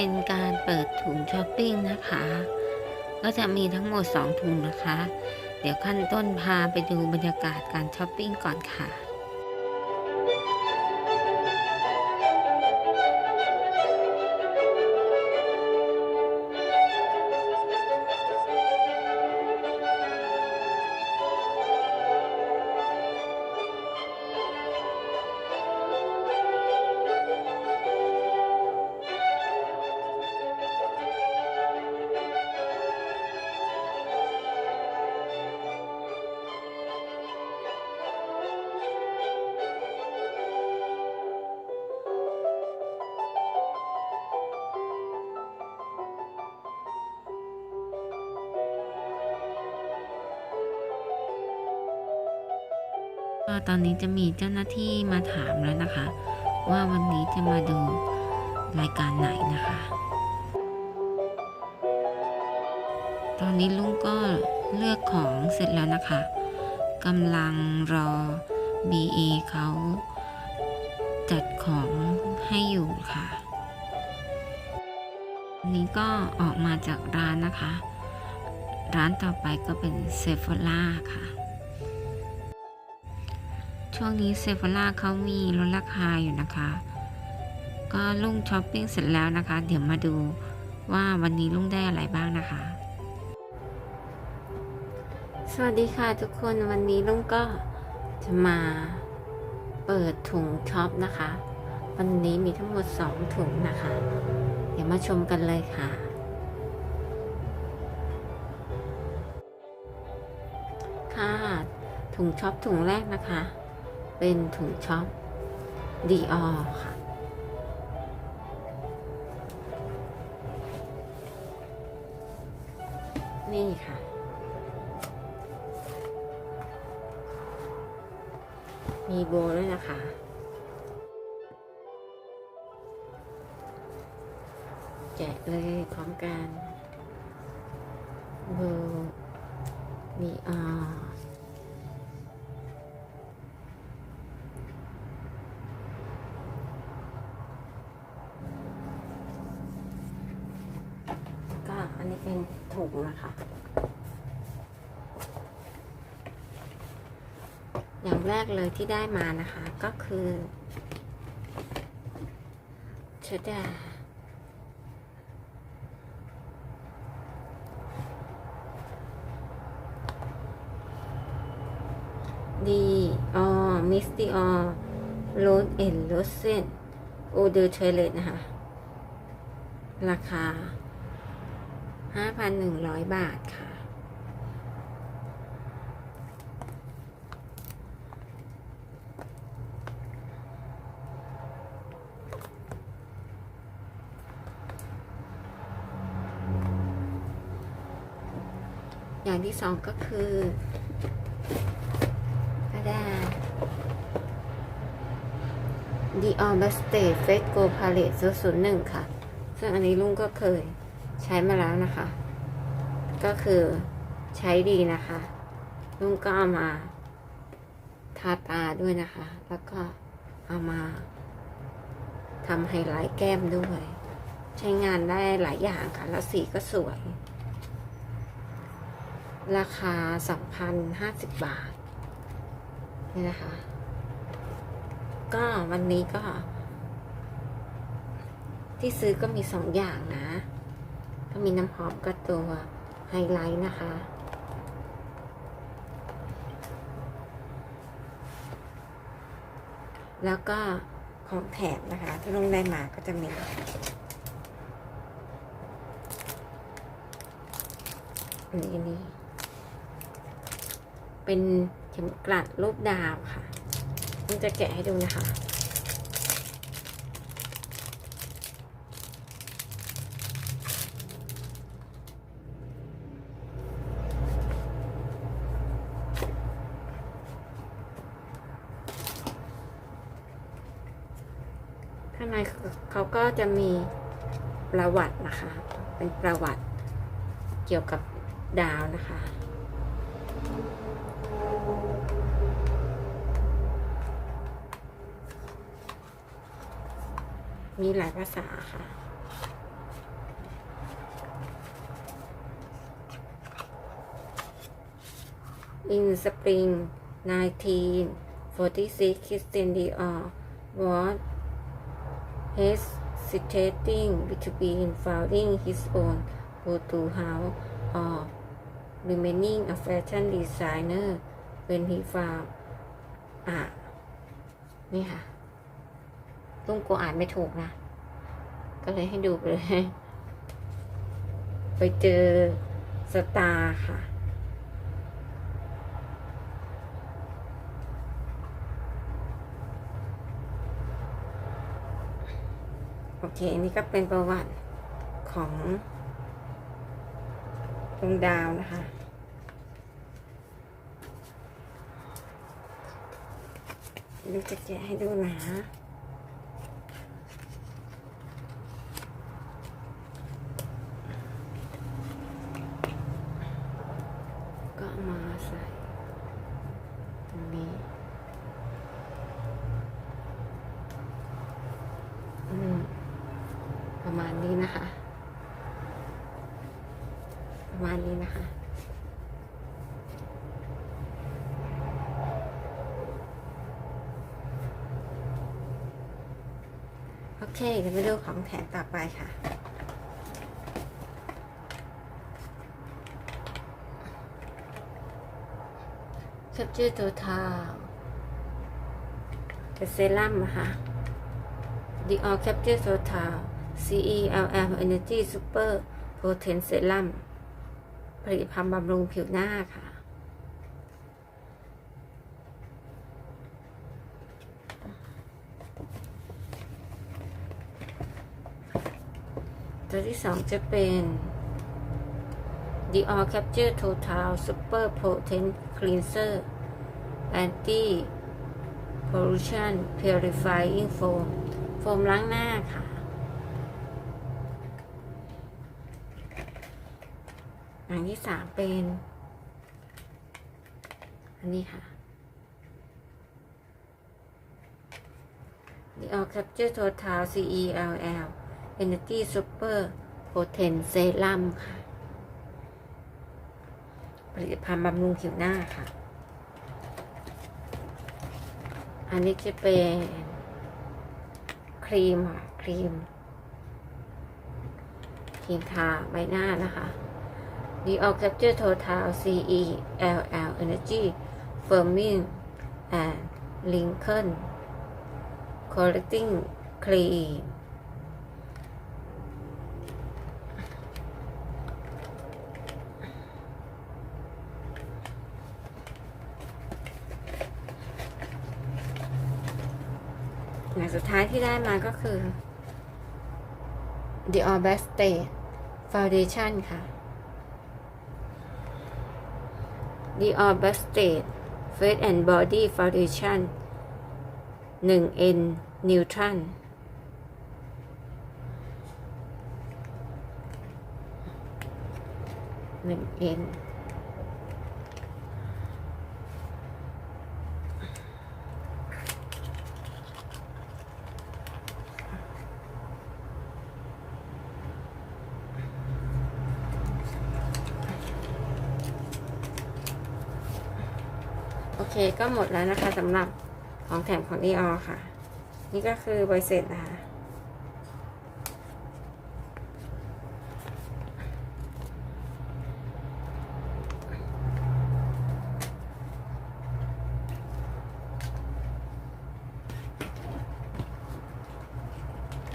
เป็นการเปิดถุงช้อปปิ้งนะคะ ก็จะมีทั้งหมด 2 ถุงนะคะ เดี๋ยวขั้นต้นพาไปดูบรรยากาศการช้อปปิ้งก่อนค่ะ ก็ตอนนี้จะมีเจ้าหน้าที่มาถามแล้วนะคะ ว่าวันนี้จะมาดูรายการไหนนะคะ ตอนนี้ลุงก็เลือกของเสร็จแล้วนะคะกำลังรอ BA เขาจัดของให้อยู่ค่ะอันนี้ก็ออกมาจากร้านนะคะ ร้านต่อไปก็เป็นเซฟ h ล่าค่ะ ช่วงนี้เซฟ h ล่าเขามีลดราคาอยู่นะคะ ก็ลุงช้อปปิ้งเสร็จแล้วนะคะ เดี๋ยวมาดูว่าวันนี้ลุงได้อะไรบ้างนะคะ สวัสดีค่ะทุกคนวันนี้ลุงก็จะมาเปิดถุงช็อปนะคะ วันนี้มีทั้งหมด 2 ถุงนะคะ เดี๋ยวมาชมกันเลยค่ะ ค่ะถุงช็อปถุงแรกนะคะ เป็นถุงช็อปดีออค่ะ นี่ค่ะ มีโบด้วยนะคะแจกเลยพร้อมกันโบดีออ เป็นถุงนะคะ อย่างแรกเลยที่ได้มานะคะก็คือชดาดีออมิสติออโรสเอ็นโรสเซนโอเดอร์เทเลตนะคะ ราคา 5,100 บาทค่ะ อย่างที่สองก็คือกระดาษ Dior b a s t e f e s Go Palette 001 ค่ะ ซึ่งอันนี้ลุงก็เคย ใช้มาแล้วนะคะ ก็คือใช้ดีนะคะลุงก็เอามาทาตาด้วยนะคะ แล้วก็เอามาทำไฮไลท์แก้มด้วย ใช้งานได้หลายอย่างค่ะ แล้วสีก็สวย ราคา 2,050 บาท นี่นะคะ ก็วันนี้ก็ ที่ซื้อก็มีสองอย่างนะ มีน้ำหอมกับตัวไฮไลท์นะคะ แล้วก็ของแถมนะคะ ที่ลงได้มาก็จะมีอันนี้อันนี้เป็นเข็มกลัดรูปดาวค่ะลุงจะแกะให้ดูนะคะ ข้างในเขาก็จะมีประวัตินะคะ เป็นประวัติเกี่ยวกับดาวนะคะมีหลายภาษาค่ะ In spring 1946 Christian Dior was hesitating between founding his own couture house or remaining a fashion designer when he found อะนี่ค่ะลุงกูอ่านไม่ถูกนะ ก็เลยให้ดูไปเลย ไปเจอสตาร์ค่ะ เคอันนี้ก็เป็นประวัติของดวงดาวนะคะ ลูกจะแกะให้ดูนะ ก็เอามาใส่ตรงนี้ อืม ประมาณ นี้นะคะประมาณนี้นะคะ โอเคเดี๋ยวไปดูของแถมต่อไปค่ะ Capture Total เป็นเซรั่มนะคะ Dior Capture Total CELM Energy Super Potent Serum ผลิตภัณฑ์บำรุงผิวหน้าค่ะ ตัวที่สองจะเป็น Dior Capture Total Super Potent Cleanser Anti Pollution Purifying Foam โฟมล้างหน้าค่ะ อันที่สามเป็น อันนี้ค่ะ Dior Capture Total CELL Energy Super Potent Serum ค่ะ ผลิตภัณฑ์บำรุงผิวหน้าค่ะ อันนี้จะเป็นครีมค่ะ ครีม ครีมทาใบหน้านะคะ Dior Capture Total CELL Energy Firming and Wrinkle Correcting Cream อย่างสุดท้ายที่ได้มาก็คือ Dior Best Stage Foundation ค่ะ The Orbit State Food and Body Foundation 1N Newton 1N ก็หมดแล้วนะคะสำหรับของแถมของ e อค่ะ นี่ก็คือใบเสร็จนะคะ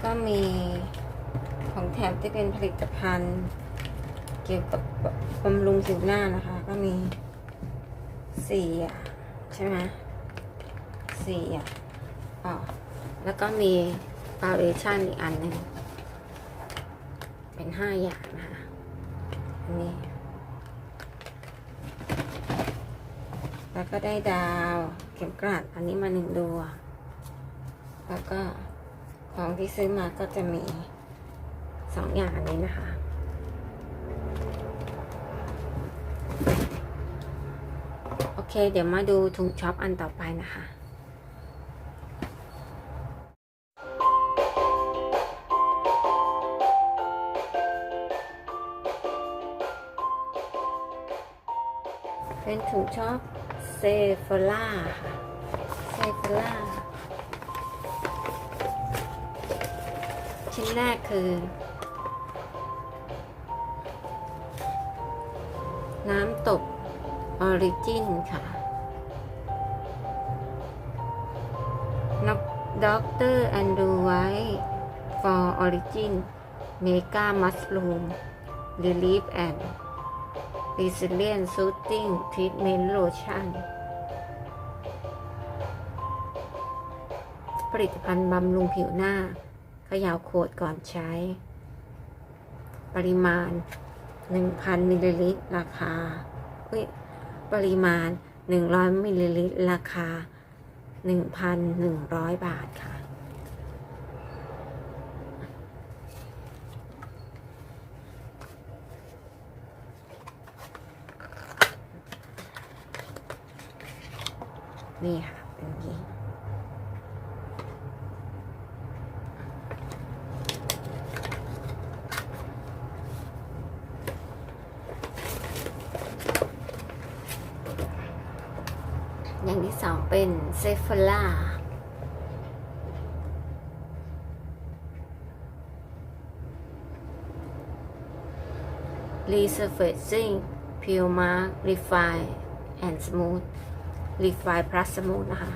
ก็มีของแถมที่เป็นผลิตภัณฑ์เกี่ยวกับบำรุงผิวหน้านะคะ ก็มีสี่อย่าง ใช่ไหมสี่อย่างอ๋อแล้วก็มีฟาวเดชั่นอีกอันหนึ่งเป็นห้าอย่างนะคะอันนี้ แล้วก็ได้ดาวเข็มกลัดอันนี้มาหนึ่งดวงแล้วก็ของที่ซื้อมาก็จะมีสองอย่างนี้นะคะ โอ เคเดี๋ยวมาดูถุงช็อปอันต่อไปนะคะเป็นถุงช็อปเซฟล่าค่ะเซฟล่าชิ้นแรกคือ น้ำตก ออริจินค่ะนักด็อกเตอร์แอนดูไว้ for origin mega mushroom relief and resilient soothing treatment lotion ผลิตภัณฑ์บำรุงผิวหน้า ขย่าขวดก่อนใช้ ปริมาณ 1,000 มิลลิลิตร ราคาเฮ้ย ปริมาณ 100มิลลิลิตร ราคา 1,100 บาทค่ะ นี่ค่ะ เป็นอย่างนี้ อย่างที่สอง เป็นเซฟลารีเซฟซิ่งพิวมาร์รีไฟแอนด์สมูทรีไฟพลัสสมูทนะคะ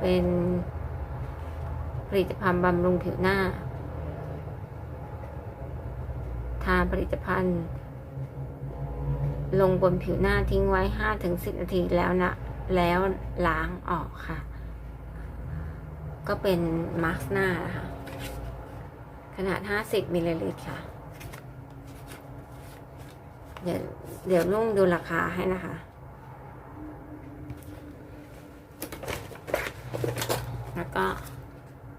เป็นผลิตภัณฑ์บำรุงผิวหน้า ทานผลิตภัณฑ์ ลงบนผิวหน้าทิ้งไว้ 5-10 นาทีแล้วนะแล้วล้างออกค่ะ ก็เป็นมาสก์หน้านะคะขนาด 50มิลลิลิตรค่ะ เดี๋ยวเดี๋ยวนุ่งดูราคาให้นะคะแล้วก็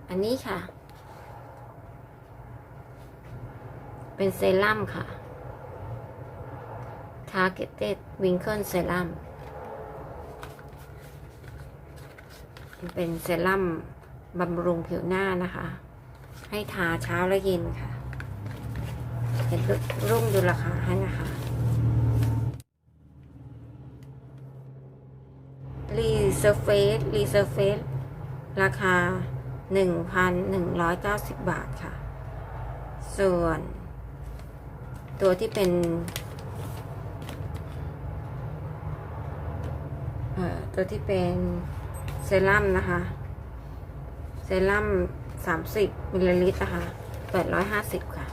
อันนี้ค่ะ เป็นเซรั่มค่ะ Targeted Wrinkle Serum เป็นเซรั่มบำรุงผิวหน้านะคะ ให้ทาเช้าและเย็นค่ะ เห็นรุ่งดูราคาให้นะคะ รีเซอร์เฟสรีเซอร์เฟสราคา 1,190 บาทค่ะ ส่วน ตัวที่เป็น เอ่อ ตัวที่เป็นเซรั่มนะคะ เซรั่ม30มิลลิลิตรนะคะ850ค่ะ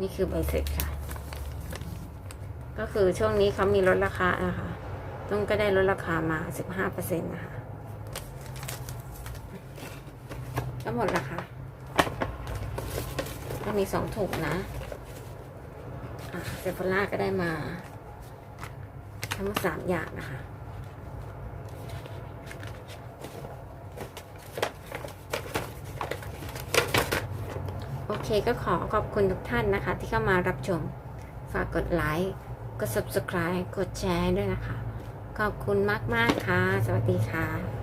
นี่คือใบเสร็จค่ะ ก็คือช่วงนี้เขามีลดราคานะคะต้องก็ได้ลดราคามา15%นะคะก็หมดล้วค่ะก็มีสองถุงนะเซฟล่าก็ได้มา ทั้งสามอย่างนะคะ โอเค ก็ขอขอบคุณทุกท่านนะคะ ที่เข้ามารับชม ฝากกดไลค์ กด subscribe กดแชร์ด้วยนะคะ ขอบคุณมาก ๆ ค่ะ สวัสดีค่ะ